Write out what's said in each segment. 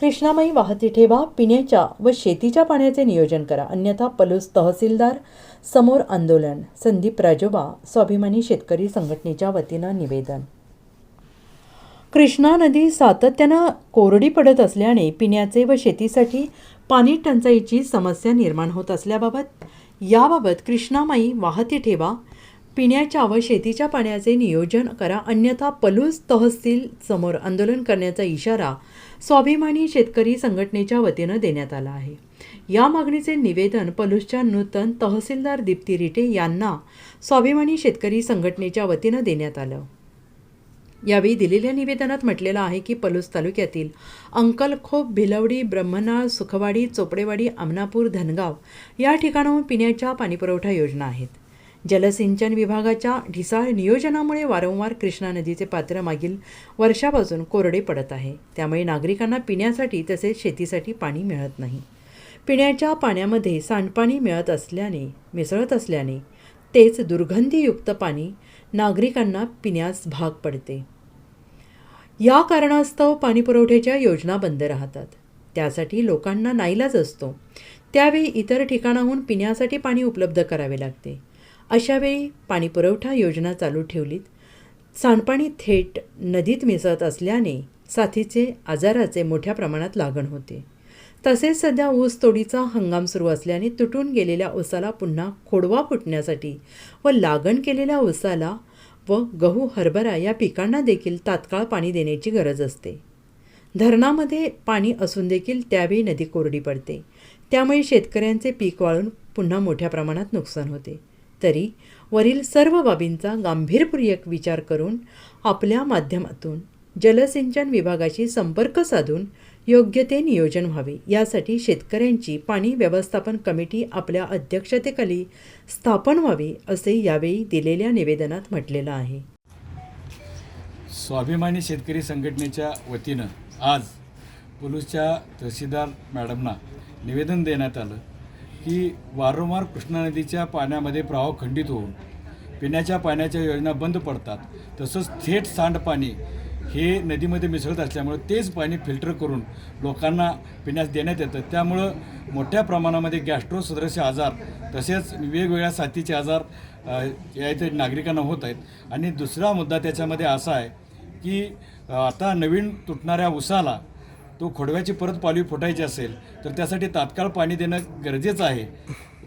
कृष्णामाई वाहती ठेवा पिण्याच्या व शेतीच्या पाण्याचे नियोजन करा. अन्यथा पलूस तहसीलदार समोर आंदोलन. संदीप राजोबा स्वाभिमानी शेतकरी संघटनेच्या वतीनं निवेदन. कृष्णा नदी सातत्यानं कोरडी पडत असल्याने पिण्याचे व शेतीसाठी पाणी टंचाईची समस्या निर्माण होत असल्याबाबत याबाबत कृष्णामाई वाहती ठेवा पिण्याच्या व शेतीच्या पाण्याचे नियोजन करा. अन्यथा पलूस तहसील समोर आंदोलन करण्याचा इशारा स्वाभिमानी शेतकरी संघटनेच्या वतीनं देण्यात आला आहे. या मागणीचे निवेदन पलूसच्या नूतन तहसीलदार दीप्ती रिटे यांना स्वाभिमानी शेतकरी संघटनेच्या वतीनं देण्यात आलं. यावेळी दिलेल्या निवेदनात म्हटलेलं आहे की पलूस तालुक्यातील अंकलखोप भिलवडी ब्रह्मनाळ सुखवाडी चोपडेवाडी आमनापूर धनगाव या ठिकाणाहून पिण्याच्या पाणीपुरवठा योजना आहेत. जलसिंचन विभागाच्या ढिसाळ नियोजनामुळे वारंवार कृष्णा नदीचे पात्र मागील वर्षापासून कोरडे पडत आहे. त्यामुळे नागरिकांना पिण्यासाठी तसेच शेतीसाठी पाणी मिळत नाही. पिण्याच्या पाण्यामध्ये सांडपाणी मिळत असल्याने मिसळत असल्याने तेच दुर्गंधीयुक्त पाणी नागरिकांना पिण्यास भाग पडते. या कारणास्तव पाणीपुरवठ्याच्या योजना बंद राहतात. त्यासाठी लोकांना नाईलाज असतो. त्यावेळी इतर ठिकाणाहून पिण्यासाठी पाणी उपलब्ध करावे लागते. अशावेळी पाणीपुरवठा योजना चालू ठेवलीत. सांडपाणी थेट नदीत मिसळत असल्याने साथीचे आजाराचे मोठ्या प्रमाणात लागण होते. तसेच सध्या ऊस तोडीचा हंगाम सुरू असल्याने तुटून गेलेल्या ऊसाला पुन्हा खोडवा फुटण्यासाठी व लागण केलेल्या ऊसाला व गहू हरभरा या पिकांना देखील तात्काळ पाणी देण्याची गरज असते. धरणामध्ये पाणी असून देखील त्यावेळी नदी कोरडी पडते. त्यामुळे शेतकऱ्यांचे पीक वाळून पुन्हा मोठ्या प्रमाणात नुकसान होते. तरी वरील सर्व बाबींचा गांभीर्यपूर्वक विचार करून आपल्या माध्यमातून जलसिंचन विभागाशी संपर्क साधून योग्य ते नियोजन व्हावे. यासाठी शेतकऱ्यांची पाणी व्यवस्थापन कमिटी आपल्या अध्यक्षतेखाली स्थापन व्हावी असे यावेळी दिलेल्या निवेदनात म्हटलेलं आहे. स्वाभिमानी शेतकरी संघटनेच्या वतीनं आज पुलूसच्या तहसीलदार मॅडमना निवेदन देण्यात आलं. की वारंवार कृष्णा नदीच्या पाण्यामध्ये प्रवाह खंडित होऊन पिण्याच्या पाण्याच्या योजना बंद पडतात. तसंच थेट सांडपाणी हे नदीमध्ये मिसळत असल्यामुळं तेच पाणी फिल्टर करून लोकांना पिण्यास देण्यात येतं. त्यामुळं मोठ्या प्रमाणामध्ये गॅस्ट्रो सदृश्य आजार तसेच वेगवेगळ्या साथीचे आजार या इथे नागरिकांना होत आहेत. आणि दुसरा मुद्दा त्याच्यामध्ये असा आहे की आता नवीन तुटणाऱ्या उसाला तो खोडव्याची परत पालवी फुटायची असेल तर त्यासाठी तात्काळ पाणी देणं गरजेचं आहे.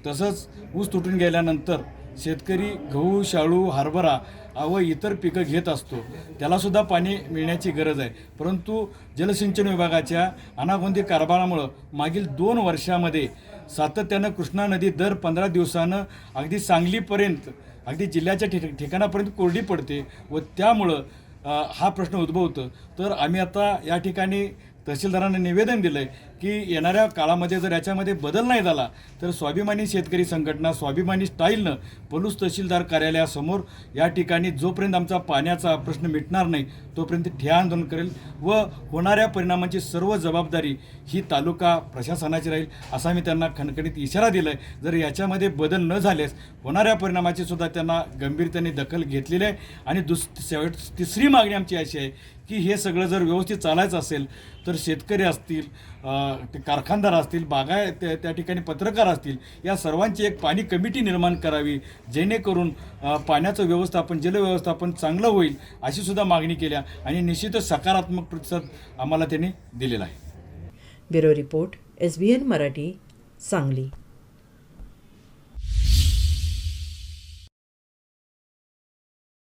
तसंच ऊस तुटून गेल्यानंतर शेतकरी गहू शाळू हरभरा व इतर पिकं घेत असतो. त्यालासुद्धा पाणी मिळण्याची गरज आहे. परंतु जलसिंचन विभागाच्या अनागोंदी कारभारामुळं मागील दोन वर्षामध्ये सातत्यानं कृष्णा नदी दर पंधरा दिवसानं अगदी सांगलीपर्यंत अगदी जिल्ह्याच्या ठिक ठिकाणापर्यंत कोरडी पडते व त्यामुळं हा प्रश्न उद्भवतो. तर आम्ही आता या ठिकाणी तहसीलदारांना निवेदन दिलं आहे की येणाऱ्या काळामध्ये जर याच्यामध्ये बदल नाही झाला तर स्वाभिमानी शेतकरी संघटना स्वाभिमानी स्टाईलनं पलूस तहसीलदार कार्यालयासमोर या ठिकाणी जोपर्यंत आमचा पाण्याचा प्रश्न मिटणार नाही तोपर्यंत ठिया आंदोलन करेल व होणाऱ्या परिणामांची सर्व जबाबदारी ही तालुका प्रशासनाची राहील असा मी त्यांना खणखणीत इशारा दिला आहे जर याच्यामध्ये बदल न झाल्यास होणाऱ्या परिणामाची सुद्धा त्यांना गंभीरतेने दखल घेतलेली आहे. आणि दुस शेवट तिसरी मागणी आमची अशी आहे की हे सगळं जर व्यवस्थित चालायचं असेल तर शेतकरी असतील कारखानदार असतील बागाय त्या त्या ठिकाणी पत्रकार असतील या सर्वांची एक पाणी कमिटी निर्माण करावी जेणेकरून पाण्याचं व्यवस्थापन जलव्यवस्थापन चांगलं होईल अशी सुद्धा मागणी केल्या आणि निश्चितच सकारात्मक प्रतिसाद आम्हाला त्यांनी दिलेला आहे. Bureau report S B N Marathi Sangli.